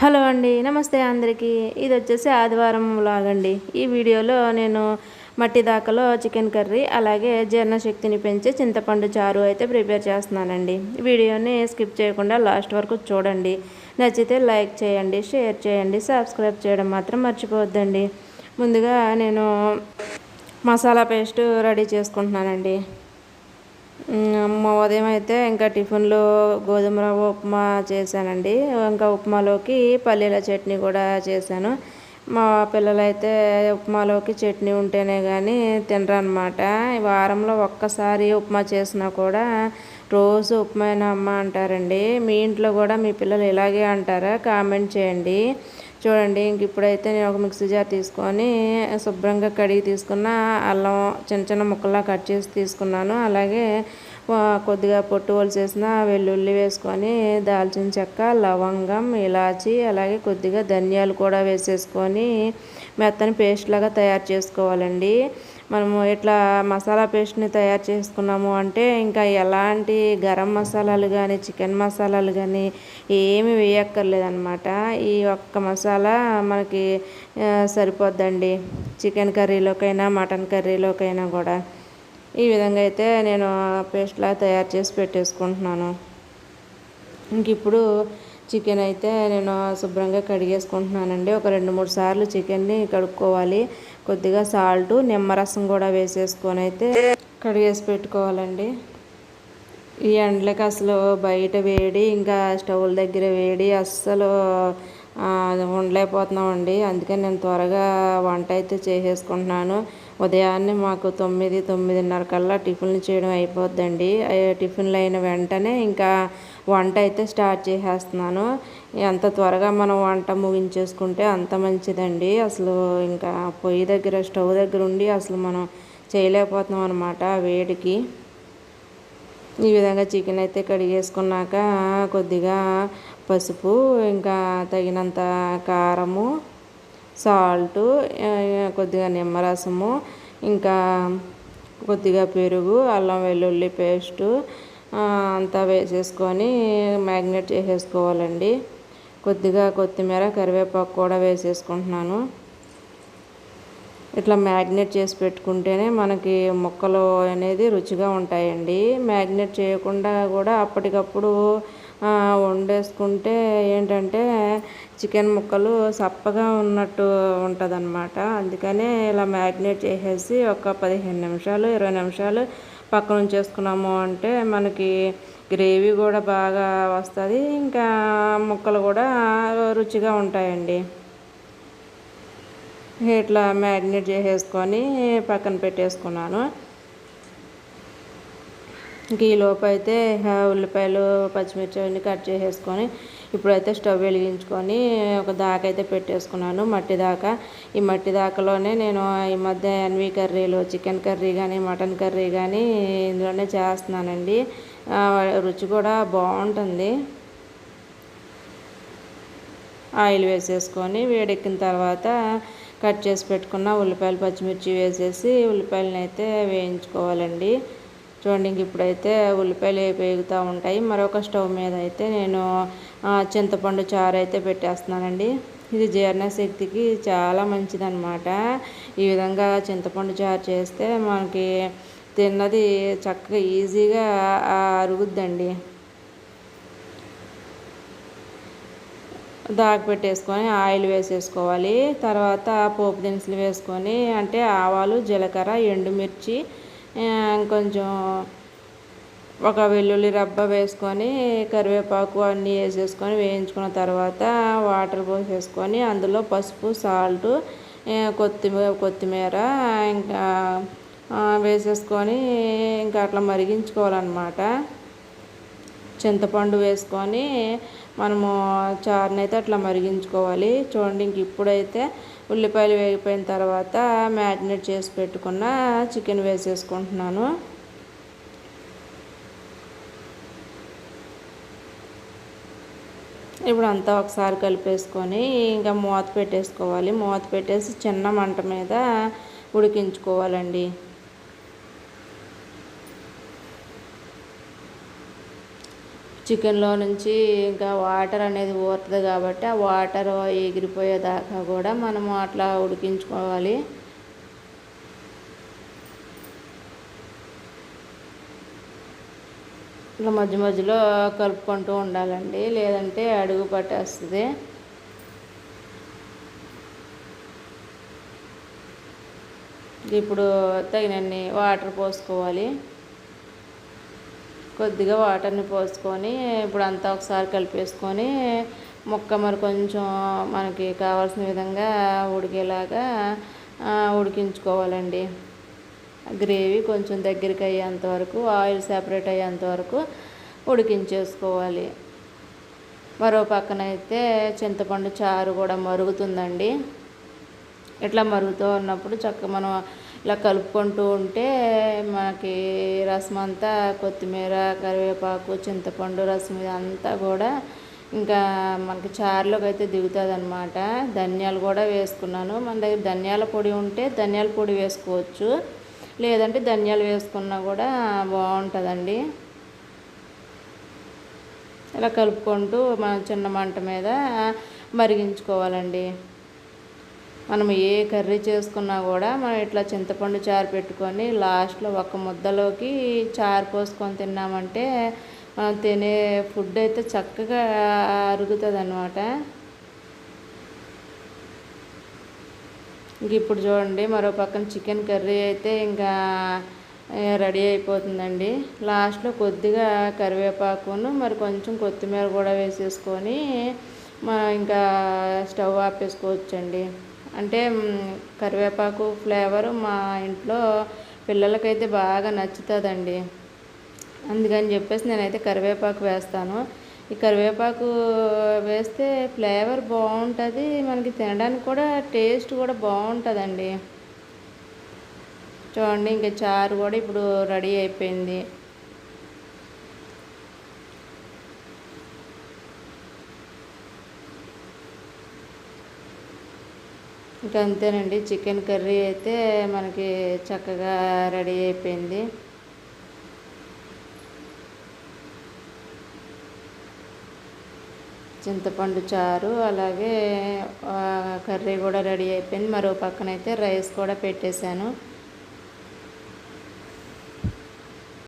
Hello అండి నమస్తే అందరికీ. ఇది వచ్చేసి ఆదివారం లాగండి ఈ వీడియోలో నేను మట్టి దాకలో చికెన్ కర్రీ అలాగే జీర్ణశక్తిని పెంచే చింతపండు చారు అయితే ప్రిపేర్ చేస్తున్నానండి. వీడియోని స్కిప్ చేయకుండా లాస్ట్ వరకు చూడండి. నచ్చితే లైక్ చేయండి షేర్ చేయండి సబ్స్క్రైబ్ చేయడం మాత్రం మర్చిపోవద్దండి. ముందుగా నేను మసాలా పేస్ట్ రెడీ చేసుకుంటున్నానండి. ఉదయం అయితే ఇంకా టిఫిన్లో గోధుమ రవ్వ ఉప్మా చేశానండి. ఇంకా ఉప్మాలోకి పల్లీల చట్నీ కూడా చేశాను. మా పిల్లలైతే ఉప్మాలోకి చట్నీ ఉంటేనే కానీ తినరనమాట వారంలో ఒక్కసారి ఉప్మా చేసినా కూడా రోజు ఉప్మాయిన అమ్మ అంటారండి. మీ ఇంట్లో కూడా మీ పిల్లలు ఇలాగే అంటారా? కామెంట్ చేయండి. చూడండి ఇంక ఇప్పుడైతే నేను ఒక మిక్సీ జార్ తీసుకొని శుభ్రంగా కడిగి తీసుకున్న అల్లం చిన్న చిన్న ముక్కలా కట్ చేసి తీసుకున్నాను. అలాగే కొద్దిగా పొట్టు చేసిన వెల్లుల్లి వేసుకొని దాల్చిన చెక్క లవంగం ఇలాచి అలాగే కొద్దిగా ధనియాలు కూడా వేసేసుకొని మెత్తని పేస్ట్ లాగా తయారు చేసుకోవాలండి. మనము ఇట్లా మసాలా పేస్ట్ని తయారు చేసుకున్నాము అంటే ఇంకా ఎలాంటి గరం మసాలాలు కానీ చికెన్ మసాలాలు కానీ ఏమి వేయక్కర్లేదనమాట ఈ ఒక్క మసాలా మనకి సరిపోద్దండి. చికెన్ కర్రీలోకైనా మటన్ కర్రీలోకైనా కూడా. ఈ విధంగా అయితే నేను పేస్ట్లా తయారు చేసి పెట్టేసుకుంటున్నాను. ఇంక ఇప్పుడు చికెన్ అయితే నేను శుభ్రంగా కడిగేసుకుంటున్నానండి. ఒక రెండు మూడు సార్లు చికెన్ని కడుక్కోవాలి. కొద్దిగా సాల్ట్ నిమ్మరసం కూడా వేసేసుకొని అయితే కడిగేసి పెట్టుకోవాలండి. ఈ ఎండలకి అసలు బయట వేడి ఇంకా స్టవ్ల దగ్గర వేడి అస్సలు ఉండలేకపోతున్నామండి. అందుకని నేను త్వరగా వంట అయితే చేసేసుకుంటున్నాను. ఉదయాన్నే మాకు తొమ్మిది తొమ్మిదిన్నర కల్లా టిఫిన్లు చేయడం అయిపోద్దండి. టిఫిన్లు అయిన వెంటనే ఇంకా వంట అయితే స్టార్ట్ చేసేస్తున్నాను. ఎంత త్వరగా మనం వంట ముగించేసుకుంటే అంత మంచిదండి. అసలు ఇంకా పొయ్యి దగ్గర స్టవ్ దగ్గర ఉండి అసలు మనం చేయలేకపోతున్నాం అనమాట వేడికి. ఈ విధంగా చికెన్ అయితే కడిగేసుకున్నాక కొద్దిగా పసుపు ఇంకా తగినంత కారము సాల్టు కొద్దిగా నిమ్మరసము ఇంకా కొద్దిగా పెరుగు అల్లం వెల్లుల్లి పేస్టు అంతా వేసేసుకొని మ్యాగ్నేట్ చేసేసుకోవాలండి. కొద్దిగా కొత్తిమీర కరివేపాకు కూడా వేసేసుకుంటున్నాను. ఇట్లా మ్యాగ్నేట్ చేసి పెట్టుకుంటేనే మనకి ముక్కలు అనేది రుచిగా ఉంటాయండి. మ్యాగ్నేట్ చేయకుండా కూడా అప్పటికప్పుడు వండేసుకుంటే ఏంటంటే చికెన్ ముక్కలు సప్పగా ఉన్నట్టు ఉంటుందన్నమాట. అందుకనే ఇలా మ్యాగ్నేట్ చేసేసి ఒక పదిహేను నిమిషాలు ఇరవై నిమిషాలు పక్కన ఉంచేసుకున్నాము అంటే మనకి గ్రేవీ కూడా బాగా వస్తుంది. ఇంకా ముక్కలు కూడా రుచిగా ఉంటాయండి. ఇట్లా మ్యారినేట్ చేసేసుకొని పక్కన పెట్టేసుకున్నాను. ఇంక ఈ అయితే ఉల్లిపాయలు పచ్చిమిర్చి అవన్నీ కట్ చేసేసుకొని ఇప్పుడైతే స్టవ్ వెలిగించుకొని ఒక దాకా అయితే పెట్టేసుకున్నాను మట్టి దాకా. ఈ మట్టి దాకలోనే నేను ఈ మధ్య ఎన్వి కర్రీలు చికెన్ కర్రీ కానీ మటన్ కర్రీ కానీ ఇందులోనే చేస్తున్నానండి. రుచి కూడా బాగుంటుంది. ఆయిల్ వేసేసుకొని వేడెక్కిన తర్వాత కట్ చేసి పెట్టుకున్న ఉల్లిపాయలు పచ్చిమిర్చి వేసేసి ఉల్లిపాయలను అయితే వేయించుకోవాలండి. చూడండి ఇంక ఇప్పుడైతే ఉల్లిపాయలు వేగుతూ ఉంటాయి. మరొక స్టవ్ మీద అయితే నేను చింతపండు చారు అయితే పెట్టేస్తున్నానండి. ఇది జీర్ణశక్తికి చాలా మంచిదన్నమాట. ఈ విధంగా చింతపండు చారు చేస్తే మనకి తిన్నది చక్కగా ఈజీగా అరుగుద్దండి. దాగ పెట్టేసుకొని ఆయిల్ వేసేసుకోవాలి. తర్వాత పోపు దినుసులు వేసుకొని అంటే ఆవాలు జీలకర్ర ఎండుమిర్చి కొంచెం ఒక వెల్లుల్లి రబ్బ వేసుకొని కరివేపాకు అన్నీ వేసేసుకొని వేయించుకున్న తర్వాత వాటర్ పోసేసుకొని అందులో పసుపు సాల్ట్ కొత్తిమీర కొత్తిమీర ఇంకా వేసేసుకొని ఇంకా అట్లా మరిగించుకోవాలన్నమాట. చింతపండు వేసుకొని మనము చారుని అయితే అట్లా మరిగించుకోవాలి. చూడండి ఇంక ఇప్పుడైతే ఉల్లిపాయలు వేగిపోయిన తర్వాత మ్యారినేట్ చేసి పెట్టుకున్న చికెన్ వేసేసుకుంటున్నాను. ఇప్పుడు అంతా ఒకసారి కలిపేసుకొని ఇంకా మూత పెట్టేసుకోవాలి. మూత పెట్టేసి చిన్న మంట మీద ఉడికించుకోవాలండి. చికెన్లో నుంచి ఇంకా వాటర్ అనేది ఊరుతుంది కాబట్టి ఆ వాటర్ ఎగిరిపోయేదాకా కూడా మనము అట్లా ఉడికించుకోవాలి. ఇట్లా మధ్య మధ్యలో కలుపుకుంటూ ఉండాలండి. లేదంటే అడుగు పట్టేస్తుంది. ఇప్పుడు తగినన్ని వాటర్ పోసుకోవాలి. కొద్దిగా వాటర్ని పోసుకొని ఇప్పుడు అంతా ఒకసారి కలిపేసుకొని ముక్క మరి కొంచెం మనకి కావాల్సిన విధంగా ఉడికేలాగా ఉడికించుకోవాలండి. గ్రేవీ కొంచెం దగ్గరికి అయ్యేంత వరకు ఆయిల్ సెపరేట్ అయ్యేంత వరకు ఉడికించేసుకోవాలి. మరో పక్కన అయితే చింతపండు చారు కూడా మరుగుతుందండి. ఇట్లా మరుగుతూ ఉన్నప్పుడు చక్కగా మనం ఇలా కలుపుకుంటూ ఉంటే మనకి రసం అంతా కొత్తిమీర కరివేపాకు చింతపండు రసం ఇదంతా కూడా ఇంకా మనకి చారులోకి అయితే దిగుతుంది అనమాట ధనియాలు కూడా వేసుకున్నాను. మన దగ్గర ధనియాల పొడి ఉంటే ధనియాల పొడి వేసుకోవచ్చు. లేదంటే ధనియాలు వేసుకున్నా కూడా బాగుంటుందండి. ఇలా కలుపుకుంటూ మనం చిన్న మంట మీద మరిగించుకోవాలండి. మనం ఏ కర్రీ చేసుకున్నా కూడా మనం ఇట్లా చింతపండు చారు పెట్టుకొని లాస్ట్లో ఒక ముద్దలోకి చారు పోసుకొని తిన్నామంటే మనం తినే ఫుడ్ అయితే చక్కగా అరుగుతుంది అనమాట ఇంక ఇప్పుడు చూడండి మరో పక్కన చికెన్ కర్రీ అయితే ఇంకా రెడీ అయిపోతుందండి. లాస్ట్లో కొద్దిగా కరివేపాకును మరి కొంచెం కొత్తిమీర కూడా వేసేసుకొని మా ఇంకా స్టవ్ ఆపేసుకోవచ్చండి. అంటే కరివేపాకు ఫ్లేవర్ మా ఇంట్లో పిల్లలకైతే బాగా నచ్చుతుందండి. అందుకని చెప్పేసి నేనైతే కరివేపాకు వేస్తాను. ఈ కరివేపాకు వేస్తే ఫ్లేవర్ బాగుంటుంది మనకి తినడానికి కూడా టేస్ట్ కూడా బాగుంటుందండి. చూడండి ఇంకా చారు కూడా ఇప్పుడు రెడీ అయిపోయింది. ఇంకా అంతేనండి. చికెన్ కర్రీ అయితే మనకి చక్కగా రెడీ అయిపోయింది. చింతపండు చారు అలాగే కర్రీ కూడా రెడీ అయిపోయింది. మరో పక్కన అయితే రైస్ కూడా పెట్టేశాను.